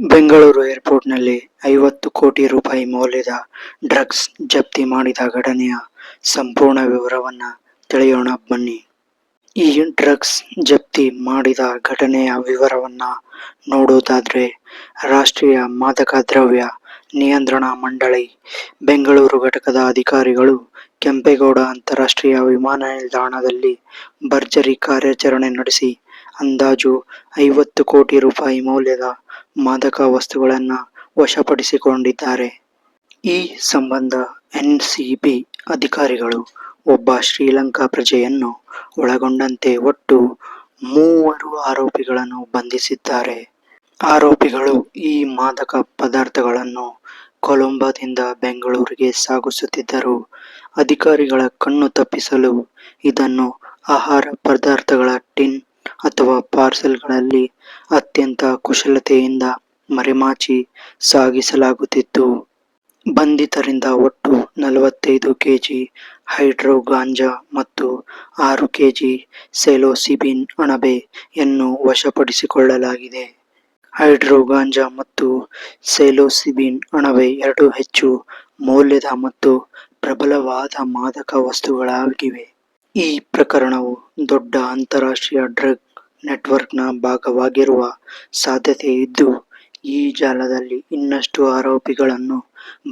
ಬೆಂಗಳೂರು ಏರ್ಪೋರ್ಟ್ನಲ್ಲಿ ಐವತ್ತು ಕೋಟಿ ರೂಪಾಯಿ ಮೌಲ್ಯದ ಡ್ರಗ್ಸ್ ಜಪ್ತಿ ಮಾಡಿದ ಘಟನೆಯ ಸಂಪೂರ್ಣ ವಿವರವನ್ನು ತಿಳಿಯೋಣ ಬನ್ನಿ. ಈ ಡ್ರಗ್ಸ್ ಜಪ್ತಿ ಮಾಡಿದ ಘಟನೆಯ ವಿವರವನ್ನು ನೋಡುವುದಾದರೆ ರಾಷ್ಟ್ರೀಯ ಮಾದಕ ದ್ರವ್ಯ ನಿಯಂತ್ರಣ ಮಂಡಳಿ, ಬೆಂಗಳೂರು ಘಟಕದ ಅಧಿಕಾರಿಗಳು ಕೆಂಪೇಗೌಡ ಅಂತಾರಾಷ್ಟ್ರೀಯ ವಿಮಾನ ನಿಲ್ದಾಣದಲ್ಲಿ ಭರ್ಜರಿ ಕಾರ್ಯಾಚರಣೆ ನಡೆಸಿ ಅಂದಾಜು ಐವತ್ತು ಕೋಟಿ ರೂಪಾಯಿ ಮೌಲ್ಯದ ಮಾದಕ ವಸ್ತುಗಳನ್ನು ವಶಪಡಿಸಿಕೊಂಡಿದ್ದಾರೆ. ಈ ಸಂಬಂಧ ಎನ್ಸಿಬಿ ಅಧಿಕಾರಿಗಳು ಒಬ್ಬ ಶ್ರೀಲಂಕಾ ಪ್ರಜೆಯನ್ನು ಒಳಗೊಂಡಂತೆ ಒಟ್ಟು ಮೂವರು ಆರೋಪಿಗಳನ್ನು ಬಂಧಿಸಿದ್ದಾರೆ. ಆರೋಪಿಗಳು ಈ ಮಾದಕ ಪದಾರ್ಥಗಳನ್ನು ಕೊಲಂಬೋದಿಂದ ಬೆಂಗಳೂರಿಗೆ ಸಾಗಿಸುತ್ತಿದ್ದರು. ಅಧಿಕಾರಿಗಳ ಕಣ್ಣು ತಪ್ಪಿಸಲು ಇದನ್ನು ಆಹಾರ ಪದಾರ್ಥಗಳ ಟಿನ್ ಅಥವಾ ಪಾರ್ಸೆಲ್ಗಳಲ್ಲಿ ಅತ್ಯಂತ ಕುಶಲತೆಯಿಂದ ಮರೆಮಾಚಿ ಸಾಗಿಸಲಾಗುತ್ತಿತ್ತು. ಬಂಧಿತರಿಂದ ಒಟ್ಟು ನಲವತ್ತೈದು ಕೆಜಿ ಹೈಡ್ರೋ ಗಾಂಜಾ ಮತ್ತು ಆರು ಕೆಜಿ ಸೆಲೋಸಿಬಿನ್ ಅಣಬೆಯನ್ನು ವಶಪಡಿಸಿಕೊಳ್ಳಲಾಗಿದೆ. ಹೈಡ್ರೋ ಗಾಂಜಾ ಮತ್ತು ಸೆಲೋಸಿಬಿನ್ ಅಣಬೆ ಎರಡು ಹೆಚ್ಚು ಮೌಲ್ಯದ ಮತ್ತು ಪ್ರಬಲವಾದ ಮಾದಕ ವಸ್ತುಗಳಾಗಿವೆ. ಈ ಪ್ರಕರಣವು ದೊಡ್ಡ ಅಂತಾರಾಷ್ಟ್ರೀಯ ಡ್ರಗ್ ನೆಟ್ವರ್ಕ್ನ ಭಾಗವಾಗಿರುವ ಸಾಧ್ಯತೆ ಇದ್ದು ಈ ಜಾಲದಲ್ಲಿ ಇನ್ನಷ್ಟು ಆರೋಪಿಗಳನ್ನು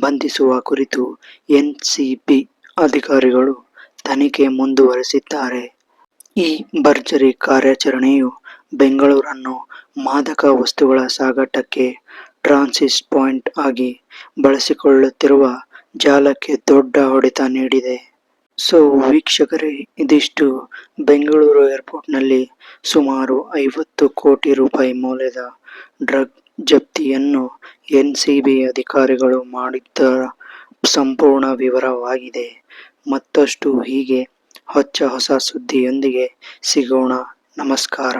ಬಂಧಿಸುವ ಕುರಿತು ಎನ್ಸಿಬಿ ಅಧಿಕಾರಿಗಳು ತನಿಖೆ ಮುಂದುವರೆಸಿದ್ದಾರೆ. ಈ ಭರ್ಜರಿ ಕಾರ್ಯಾಚರಣೆಯು ಬೆಂಗಳೂರನ್ನು ಮಾದಕ ವಸ್ತುಗಳ ಸಾಗಾಟಕ್ಕೆ ಟ್ರಾನ್ಸಿಸ್ ಪಾಯಿಂಟ್ ಆಗಿ ಬಳಸಿಕೊಳ್ಳುತ್ತಿರುವ ಜಾಲಕ್ಕೆ ದೊಡ್ಡ ಹೊಡೆತ ನೀಡಿದೆ. ಸೊ ವೀಕ್ಷಕರೇ, ಇದಿಷ್ಟು ಬೆಂಗಳೂರು ಏರ್ಪೋರ್ಟ್ನಲ್ಲಿ ಸುಮಾರು ಐವತ್ತು ಕೋಟಿ ರೂಪಾಯಿ ಮೌಲ್ಯದ ಡ್ರಗ್ ಜಪ್ತಿಯನ್ನು ಎನ್ಸಿಬಿ ಅಧಿಕಾರಿಗಳು ಮಾಡಿದ್ದರ ಸಂಪೂರ್ಣ ವಿವರವಾಗಿದೆ. ಮತ್ತಷ್ಟು ಹೀಗೆ, ಹೊಚ್ಚ ಹೊಸ ಸುದ್ದಿಯೊಂದಿಗೆ ಸಿಗೋಣ. ನಮಸ್ಕಾರ.